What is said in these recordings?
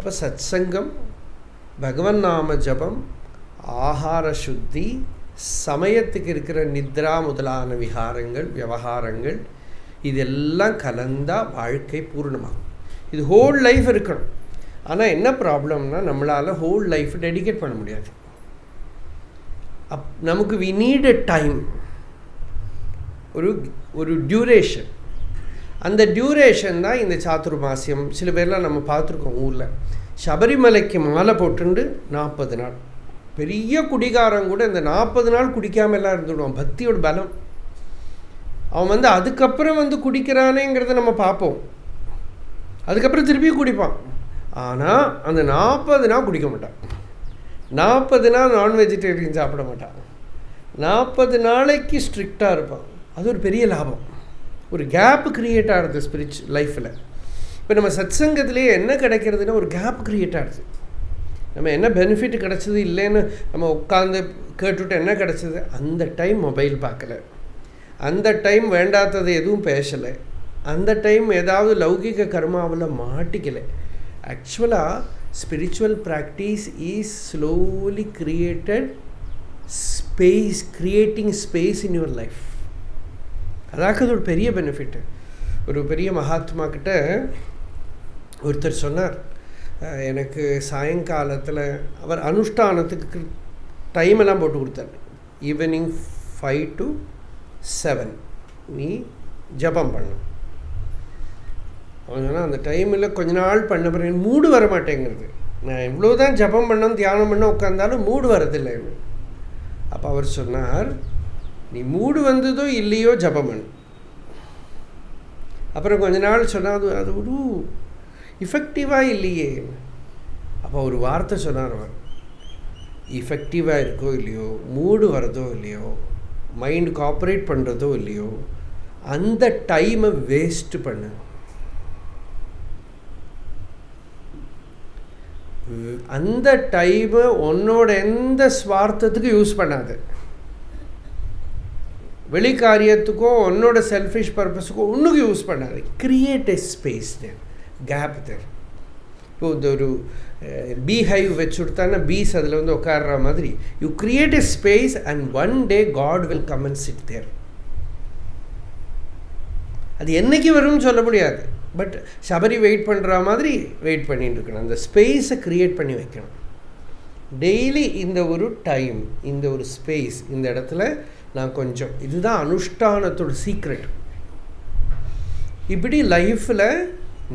அப்போ சத்சங்கம் பகவன் நாம ஜபம் ஆகார சுத்தி சமயத்துக்கு இருக்கிற நித்ரா முதலான விகாரங்கள் விவகாரங்கள் இதெல்லாம் கலந்தால் வாழ்க்கை பூர்ணமாகும். இது ஹோல் லைஃப் இருக்கணும். ஆனால் என்ன ப்ராப்ளம்னா நம்மளால் ஹோல் லைஃப் டெடிகேட் பண்ண முடியாது. அப் நமக்கு வி நீட் அ டைம் ஒரு ஒரு டியூரேஷன் அந்த டியூரேஷன் தான் இந்த சாத்துர்மாசியம். சில பேர்லாம் நம்ம பார்த்துருக்கோம் ஊரில். சபரிமலைக்கு மாலை போட்டுண்டு நாற்பது நாள். பெரிய குடிகாரம் கூட இந்த நாற்பது நாள் குடிக்காம எல்லாம் இருந்துடுவான். பக்தியோட பலம். அவன் வந்து அதுக்கப்புறம் வந்து குடிக்கிறானேங்கிறத நம்ம பார்ப்போம். அதுக்கப்புறம் திருப்பி குடிப்பான். ஆனால் அந்த நாற்பது நாள் குடிக்க மாட்டான். நாற்பது நாள் நான் வெஜிடேரியன் சாப்பிட மாட்டான். நாற்பது நாளைக்கு ஸ்ட்ரிக்டாக இருப்பான். அது ஒரு பெரிய லாபம். ஒரு கேப் க்ரியேட் ஆகுது ஸ்பிரிச் லைஃப்பில் இப்போ நம்ம சத்சங்கத்திலேயே என்ன கிடைக்கிறதுனா ஒரு கேப் க்ரியேட் ஆகுது. நம்ம என்ன பெனிஃபிட் கிடச்சிது இல்லைன்னு நம்ம உட்காந்து கேட்டுவிட்டு என்ன கிடச்சிது? அந்த டைம் மொபைல் பார்க்கல. அந்த டைம் வேண்டாதது எதுவும் பேசலை. அந்த டைம் ஏதாவது லௌகிக கர்மாவில் மாட்டிக்கலை. ஆக்சுவலாக spiritual practice is slowly created space creating space in your life அதாக்கு அது ஒரு பெரிய பெனிஃபிட்டு ஒரு பெரிய மகாத்மா கிட்ட ஒருத்தர் சொன்னார் எனக்கு சாயங்காலத்தில் அவர் அனுஷ்டானத்துக்கு டைம் எல்லாம் போட்டு கொடுத்தார். ஈவினிங் ஃபைவ் டு செவன் நீ ஜபம் பண்ணும் அவன் சொன்னால் அந்த டைமில் கொஞ்ச நாள் பண்ண பிறகு மூடு வர மாட்டேங்கிறது நான் எவ்வளோ தான் ஜபம் பண்ணோம் தியானம் பண்ண உட்காந்தாலும் மூடு வரதில்லை. அப்போ அவர் சொன்னார் நீ மூடு வந்ததோ இல்லையோ ஜபம் பண்ணு. அப்புறம் கொஞ்ச நாள் சொன்னால் அது அது ஒரு இஃபெக்டிவாக இல்லையே. அப்போ ஒரு வார்த்தை சொன்னார் அவர். இஃபெக்டிவாக இருக்கோ இல்லையோ மூடு வரதோ இல்லையோ மைண்ட் கோஆப்ரேட் பண்ணுறதோ இல்லையோ அந்த டைமை வேஸ்ட் பண்ணு. அந்த டைமை உன்னோட எந்த ஸ்வார்த்தத்துக்கு யூஸ் பண்ணாது. வெளி காரியத்துக்கோ உன்னோட செல்ஃபிஷ் பர்பஸுக்கோ ஒன்றுக்கும் யூஸ் பண்ணாது. Create a space there gap there இப்போ இந்த ஒரு பீ ஹைவ் வச்சு கொடுத்தானா பீஸ் அதில் வந்து உட்கார்ற மாதிரி. You create a space and one day God will come and sit there அது என்றைக்கு வரும்னு சொல்ல முடியாது. பட் சபரி வெயிட் பண்ணுற மாதிரி வெயிட் பண்ணிட்டு இருக்கணும். அந்த ஸ்பேஸை க்ரியேட் பண்ணி வைக்கணும். டெய்லி இந்த ஒரு டைம் இந்த ஒரு ஸ்பேஸ் இந்த இடத்துல நான் கொஞ்சம் இதுதான் அனுஷ்டானத்தோட சீக்ரெட் இப்படி லைஃப்பில்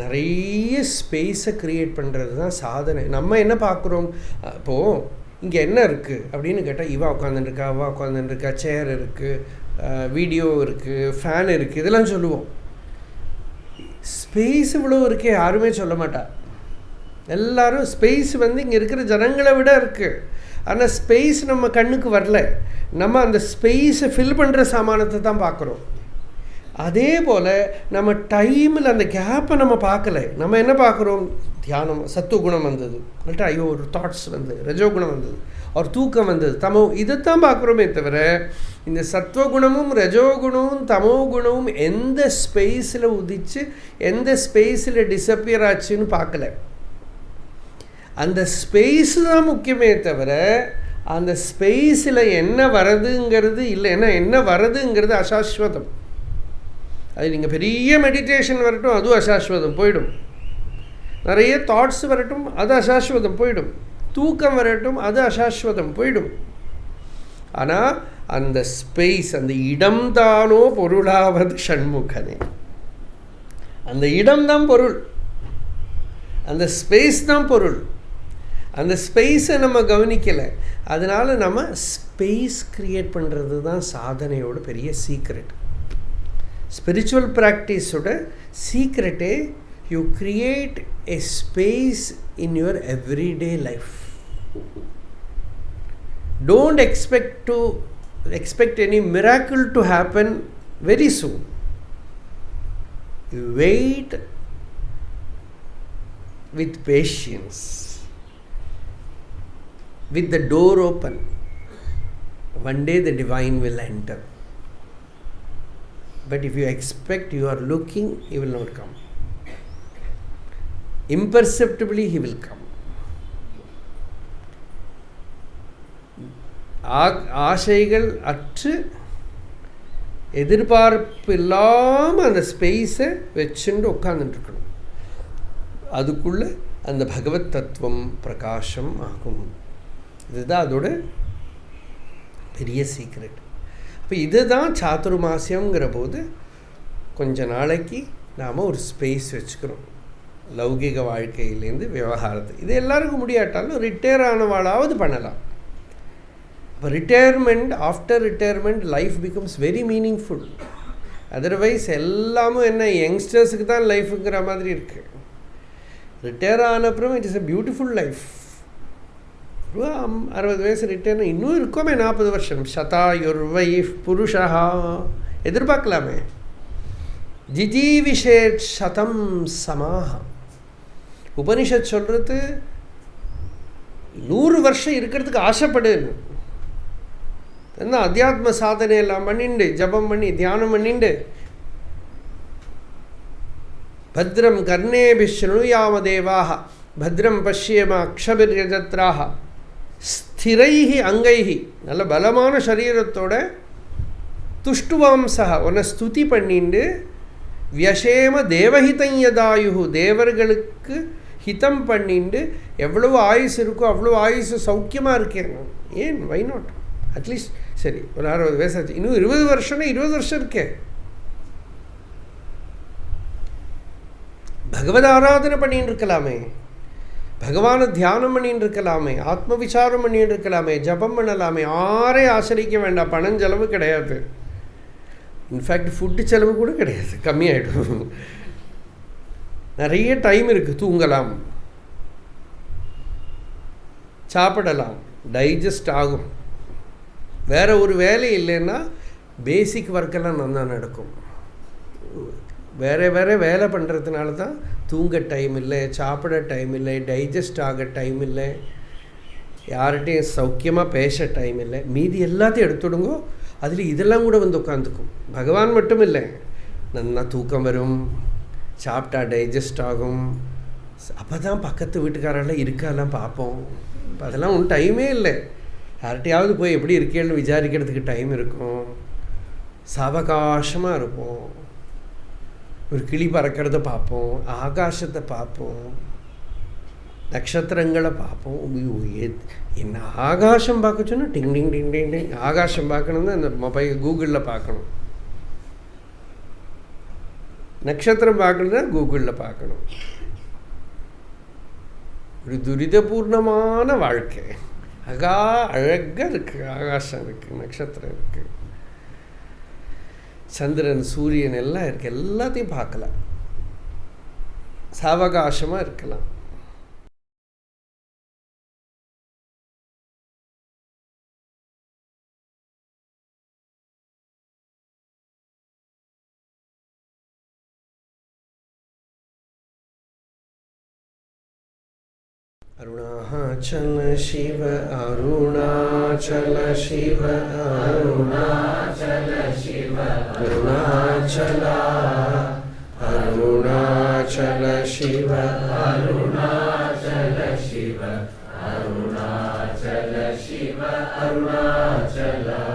நிறைய ஸ்பேஸை க்ரியேட் பண்ணுறது தான் சாதனை. நம்ம என்ன பார்க்குறோம்? இப்போது இங்கே என்ன இருக்குது அப்படின்னு கேட்டால் இவா உட்காந்துருக்கா அவா உட்காந்துருக்கா சேர் இருக்குது வீடியோ இருக்குது ஃபேன் இருக்குது இதெல்லாம் சொல்லுவோம். ஸ்பேஸ் இவ்வளோ இருக்கே யாருமே சொல்ல மாட்டா. எல்லாரும் ஸ்பேஸ் வந்து இங்கே இருக்கிற ஜனங்களை விட இருக்குது ஆனால் ஸ்பேஸ் நம்ம கண்ணுக்கு வரல. நம்ம அந்த ஸ்பேஸை ஃபில் பண்ணுற சாமானத்தை தான் பார்க்குறோம். அதே போல் நம்ம டைமில் அந்த கேப்பை நம்ம பார்க்கல. நம்ம என்ன பார்க்குறோம்? தியானம் சத்துவகுணம் வந்தது. இல்லாட்டா ஐயோ ஒரு தாட்ஸ் வந்தது. ரஜோகுணம் வந்தது. ஒரு தூக்கம் வந்தது. தமோ இதைத்தான் பார்க்குறோமே தவிர இந்த சத்வகுணமும் ரஜோகுணமும் தமோ குணமும் எந்த ஸ்பேஸில் உதிச்சு எந்த ஸ்பேஸில் டிஸப்பியர் ஆச்சுன்னு பார்க்கல. அந்த ஸ்பேஸ் தான் முக்கியமே தவிர அந்த ஸ்பேஸில் என்ன வரதுங்கிறது இல்லை என்ன என்ன வரதுங்கிறது அசாஸ்வதம். அது நீங்கள் பெரிய மெடிடேஷன் வரட்டும் அதுவும் அசாஸ்வதம் போயிடும். நிறைய தாட்ஸ் வரட்டும் அது அசாஸ்வதம் போயிடும். தூக்கம் வரட்டும் அது அசாஸ்வதம் போயிடும். ஆனால் அந்த ஸ்பேஸ் அந்த இடம்தானோ பொருளாவது ஷண்முகனே அந்த இடம்தான் பொருள். அந்த ஸ்பேஸ் தான் பொருள். அந்த ஸ்பேஸை நம்ம கவனிக்கலை. அதனால் நம்ம ஸ்பேஸ் க்ரியேட் பண்ணுறது தான் சாதனையோட பெரிய சீக்ரெட் ஸ்பிரிச்சுவல் ப்ராக்டிஸோட சீக்ரெட்டே you create a space in your everyday life don't expect to expect any miracle to happen very soon wait with patience with the door open. One day the divine will enter. But if you expect you are looking, he will not come. imperceptibly he will come ஆ- ஆசைகள் அற்று எதிர்பார்ப்பு இல்லாமல் அந்த ஸ்பேஸை வச்சுட்டு உட்காந்துட்டுருக்கணும் அதுக்குள்ளே அந்த பகவத் தத்துவம் பிரகாசம் ஆகும் இதுதான் அதோட பெரிய சீக்ரெட் அப்போ இதுதான் சாதுர்மாசியங்கிற போது கொஞ்ச நாளைக்கு நாம் ஒரு ஸ்பேஸ் வச்சுக்கிறோம். லௌகிக வாழ்க்கையிலேருந்து விவகாரத்து. இது எல்லாருக்கும் முடியாட்டாலும் ரிட்டையர் ஆனவாளாவது பண்ணலாம். இப்போ retirement after retirement life becomes very meaningful otherwise எல்லாமும் என்ன யங்ஸ்டர்ஸுக்கு தான் லைஃபுங்கிற மாதிரி இருக்குது ரிட்டையர் ஆன அப்புறம் it is a beautiful life அறுபது வயசு ரிட்டையர் இன்னும் இருக்கோமே நாற்பது வருஷம் சதாயுர்வை புருஷா எதிர்பார்க்கலாமே ஜிஜீவிஷேட் சதம் சமாக உபனிஷத் சொல்கிறது நூறு வருஷம் இருக்கிறதுக்கு ஆசைப்படுன்னு என்ன அத்தியாத்ம சாதனை எல்லாம் பண்ணிண்டு ஜபம் பண்ணி தியானம் பண்ணிண்டு பத்ரம் கர்ணேபி ஸ்ருணுயாம தேவாக பத்ரம் பசியமா அக்ஷபிர்யஜத்ராக ஸ்திரைஹி அங்கைஹி. நல்ல பலமான சரீரத்தோட துஷ்டுவாம்சா உன்னை ஸ்துதி பண்ணிண்டு வியசேம தேவஹிதம் தேவர்களுக்கு ஹிதம் பண்ணிண்டு எவ்வளவு ஆயுஸ் இருக்கோ அவ்வளோ ஆயுஸ் சௌக்கியமாக இருக்கேன் ஏன்? வை நாட் அட்லீஸ்ட் சரி ஒரு அறுபது வயசாச்சு இன்னும் இருபது வருஷம்னா இருபது வருஷம் இருக்கேன் பகவத் ஆராதனை பண்ணின்னு இருக்கலாமே. பகவானை தியானம் பண்ணின்னு இருக்கலாமே ஆத்ம விசாரம் பண்ணிட்டு இருக்கலாமே ஜபம் பண்ணலாமே யாரையும் ஆசிரிக்க வேண்டாம் பணம் செலவு கிடையாது. இன்ஃபேக்ட் ஃபுட்டு செலவு கூட கிடையாது கம்மியாயிடும். நிறைய டைம் இருக்குது தூங்கலாம். சாப்பிடலாம் டைஜஸ்ட் ஆகும். வேறு ஒரு வேலை இல்லைன்னா பேசிக் ஒர்க்கெல்லாம் நல்லா நடக்கும். வேறு வேறு வேலை பண்ணுறதுனால தான் தூங்க டைம் இல்லை சாப்பிட டைம் இல்லை டைஜஸ்ட் ஆக டைம் இல்லை யார்கிட்டையும் சௌக்கியமாக பேச டைம் இல்லை. மீதி எல்லாத்தையும் எடுத்துடுங்கோ அதில் இதெல்லாம் கூட வந்து உட்காந்துக்கும் பகவான் மட்டும் இல்லை. நல்லா தூக்கம் வரும் சாப்பிட்டா டைஜஸ்ட் ஆகும். அப்போ தான் பக்கத்து வீட்டுக்காரெல்லாம் இருக்காலாம் பார்ப்போம். இப்போ அதெல்லாம் ஒன்றும் டைமே இல்லை. யார்கிட்டையாவது போய் எப்படி இருக்கேன்னு விசாரிக்கிறதுக்கு டைம் இருக்கும். சாவகாசமாக இருப்போம். ஒரு கிளி பறக்கிறத பார்ப்போம் ஆகாசத்தை பார்ப்போம் நட்சத்திரங்களை பார்ப்போம். என்ன ஆகாசம் பார்க்க சொன்னால் டிங் டிங் டிங் டிங் டிங். ஆகாசம் பார்க்கணும்னா அந்த மொபைல் கூகுளில் பார்க்கணும். நட்சத்திரம் பார்க்கணுன்னா கூகுளில் பார்க்கணும். ஒரு துரிதபூர்ணமான வாழ்க்கை. அகா அழகாக இருக்குது ஆகாசம் இருக்குது நட்சத்திரம் இருக்குது சந்திரன் சூரியன் எல்லாம் இருக்குது எல்லாத்தையும் பார்க்கலாம் சாவகாசமாக இருக்கலாம் Arunachal Shiv Arunachal Shiv Arunachal Shiv Arunachala Arunachala Shiva. Arunachala Shiva Arunachala Shiva Arunachala.